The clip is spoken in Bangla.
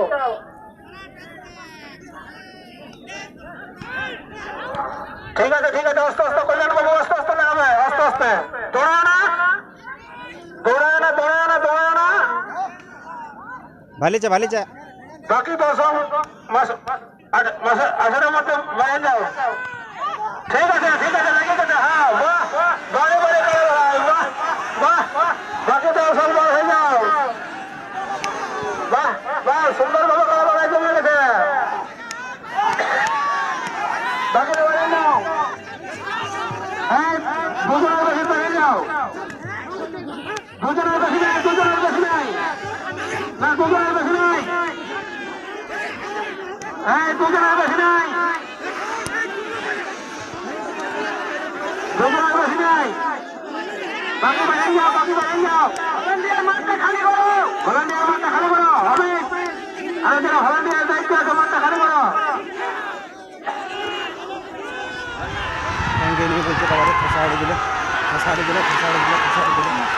go. ठीक है ठीक है अस्त अस्त कल्याण बाबू अस्त अस्त लगावे अस्त अस्त है दौड़ा ना दौड़ा ना दौड़ाना दौड़ाना दौड़ाना दौड़ाना भले चा भले चा बाकी दोस्तों मस मस अच्छा मस अजरम দুজনের বেশি নাই নাই না দুজনের নাই এই দুজনের বেশি নাই দুজনের বেশি নাই বাকি বাইরে যাও বাকি বাইরে যাও ভলান্টিয়ার মাঠটা দিলে খসাড়ি দিলে খসাড়ি দিলে খসাড়ি দিলে